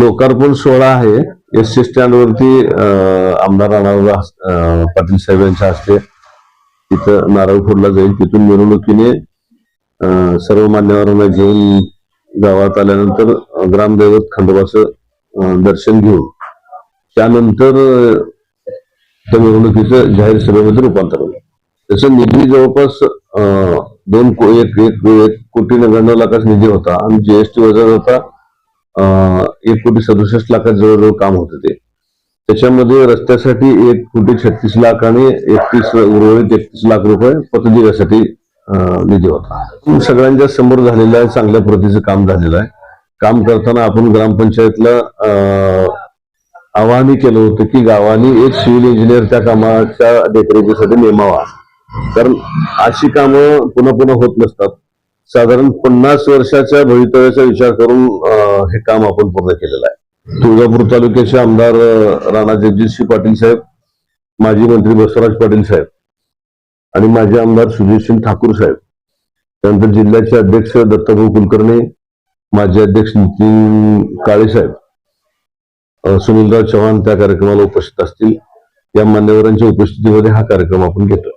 लोकार्पण सोहळा आहे. एस टी स्टँड वरती आमदार राणादादा पाटील साहेब यांच्या हस्ते तिथं नारळ फोडला जाईल. तिथून मिरवणुकीने सर्व मान्यवरांना घेऊन गावात आल्यानंतर ग्रामदैवत खंडोबाचं दर्शन घेऊन त्यानंतर त्या मिरवणुकीचं जाहीर सभेमध्ये रूपांतर होईल. तसं निधी जवळपास दोन को- एक एक एक कोटी नव्याण्णव लाखाचा निधी होता. आणि जीएसटी वजा होता एक कोटी सदुसष्ट लाखात जवळजवळ काम होतं ते. त्याच्यामध्ये रस्त्यासाठी एक कोटी छत्तीस लाख आणि एकतीस उर्वरित एकतीस लाख रुपये पथदिव्यासाठी निधी होता. सगळ्यांच्या समोर झालेलं आहे चांगल्या प्रतीचं काम झालेलं आहे. काम करताना आपण ग्रामपंचायतला अं, आवाहनही केलं होतं की गावाने एक सिव्हिल इंजिनियर त्या कामाच्या देखरेखीसाठी नेमावा. कारण अशी कामं पुन्हा पुन्हा होत नसतात. साधारण पन्नास वर्षाच्या भवितव्याचा विचार करून हे काम आपण पूर्ण केलेलं आहे. तुळजापूर तालुक्याचे आमदार राणा जगजितसिंह पाटील साहेब माजी मंत्री बसवराज पाटील साहेब आणि माजी आमदार सुजितसिंह ठाकूर साहेब त्यानंतर जिल्ह्याचे अध्यक्ष दत्तभाऊ कुलकर्णी माजी अध्यक्ष नितीन काळे साहेब सुनीलराव चव्हाण त्या कार्यक्रमाला उपस्थित असतील. या मान्यवरांच्या उपस्थितीमध्ये हा कार्यक्रम आपण घेतो